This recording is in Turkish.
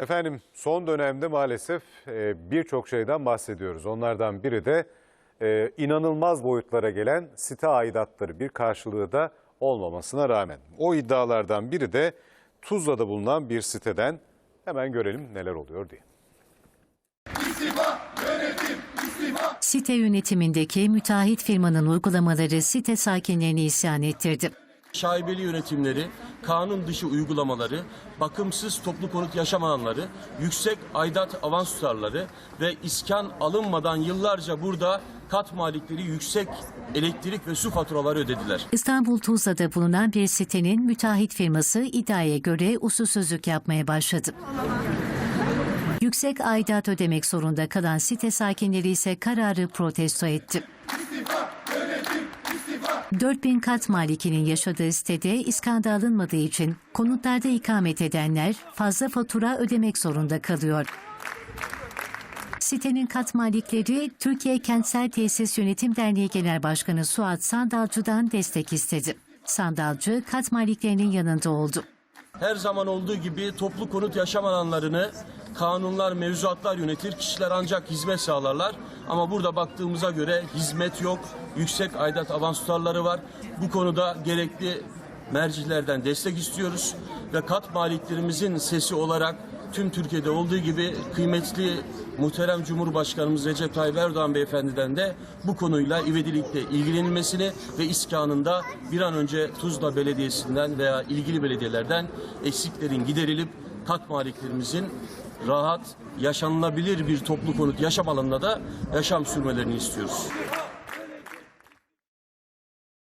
Efendim son dönemde maalesef e, birçok şeyden bahsediyoruz. Onlardan biri de e, inanılmaz boyutlara gelen site aidatları bir karşılığı da olmamasına rağmen. O iddialardan biri de Tuzla'da bulunan bir siteden hemen görelim neler oluyor diye. Site yönetimindeki müteahhit firmanın uygulamaları site sakinlerini isyan ettirdi. şaibeli yönetimleri, kanun dışı uygulamaları, bakımsız toplu konut yaşam alanları, yüksek aidat avans tutarları ve iskan alınmadan yıllarca burada kat malikleri yüksek elektrik ve su faturaları ödediler. İstanbul Tuzla'da bulunan bir sitenin müteahhit firması iddiaya göre usulsüzlük yapmaya başladı. Yüksek aidat ödemek zorunda kalan site sakinleri ise kararı protesto etti. 4000 kat malikinin yaşadığı sitede iskanda alınmadığı için konutlarda ikamet edenler fazla fatura ödemek zorunda kalıyor. Sitenin kat malikleri Türkiye Kentsel Tesis Yönetim Derneği Genel Başkanı Suat Sandalcı'dan destek istedi. Sandalcı kat maliklerinin yanında oldu. Her zaman olduğu gibi toplu konut yaşam alanlarını kanunlar, mevzuatlar yönetir. Kişiler ancak hizmet sağlarlar. Ama burada baktığımıza göre hizmet yok. Yüksek aidat avans tutarları var. Bu konuda gerekli mercilerden destek istiyoruz. Ve kat maliklerimizin sesi olarak tüm Türkiye'de olduğu gibi kıymetli muhterem Cumhurbaşkanımız Recep Tayyip Erdoğan Beyefendi'den de bu konuyla ivedilikle ilgilenilmesini ve iskanında bir an önce Tuzla Belediyesi'nden veya ilgili belediyelerden eksiklerin giderilip kat maliklerimizin rahat, yaşanılabilir bir toplu konut yaşam alanında da yaşam sürmelerini istiyoruz.